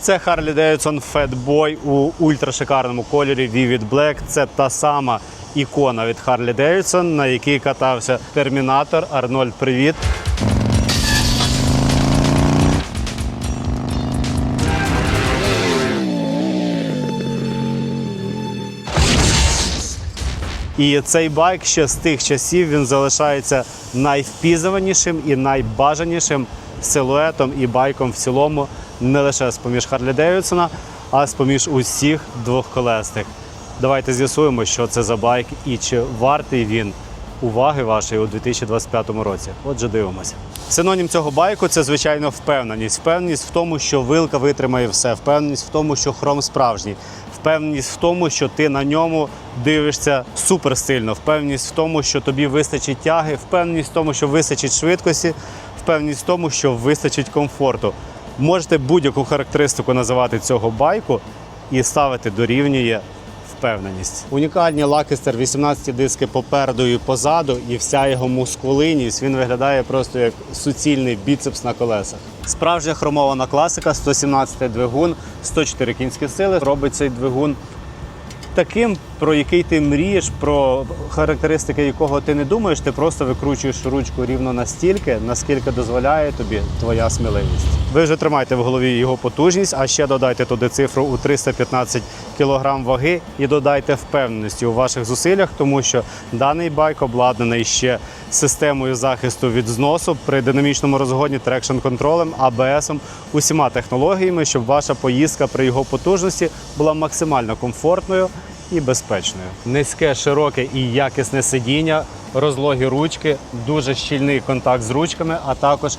Це Harley Davidson Fatboy у ультрашикарному кольорі Vivid Black. Це та сама ікона від Harley Davidson, на якій катався Термінатор. Арнольд, привіт. І цей байк ще з тих часів він залишається найвпізнаванішим і найбажанішим силуетом і байком в цілому, не лише з поміж Харлі Девідсона, а з поміж усіх двохколесних. Давайте з'ясуємо, що це за байк і чи вартий він уваги вашої у 2025 році. Отже, дивимося. Синонім цього байку це звичайно впевненість. Впевненість в тому, що вилка витримає все, впевненість в тому, що хром справжній, впевненість в тому, що ти на ньому дивишся супер сильно, впевненість в тому, що тобі вистачить тяги, впевненість в тому, що вистачить швидкості, впевненість в тому, що вистачить комфорту. Можете будь-яку характеристику називати цього байку і ставити дорівнює впевненість. Унікальні лакестер 18 диски попереду і позаду, і вся його мускулинність. Він виглядає просто як суцільний біцепс на колесах. Справжня хромована класика, 117 двигун, 104 кінські сили. Робить цей двигун таким, про який ти мрієш, про характеристики якого ти не думаєш, ти просто викручуєш ручку рівно настільки, наскільки дозволяє тобі твоя сміливість. Ви вже тримайте в голові його потужність, а ще додайте туди цифру у 315 кг ваги і додайте впевненості у ваших зусиллях, тому що даний байк обладнаний ще системою захисту від зносу при динамічному розгоні, трекшн контролем, АБС, усіма технологіями, щоб ваша поїздка при його потужності була максимально комфортною і безпечною. Низьке, широке і якісне сидіння, розлогі ручки, дуже щільний контакт з ручками, а також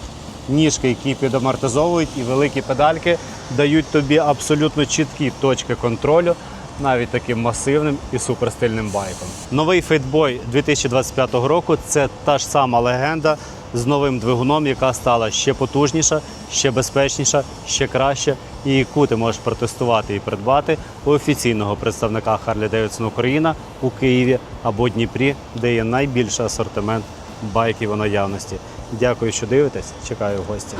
ніжки, які підамортизовують, і великі педальки дають тобі абсолютно чіткі точки контролю. Навіть таким масивним і суперстильним байком. Новий Фейтбой 2025 року це та ж сама легенда з новим двигуном, яка стала ще потужніша, ще безпечніша, ще краще, і яку ти можеш протестувати і придбати у офіційного представника Харлі Девідсон Україна у Києві або Дніпрі, де є найбільший асортимент байків у наявності. Дякую, що дивитесь. Чекаю в гості.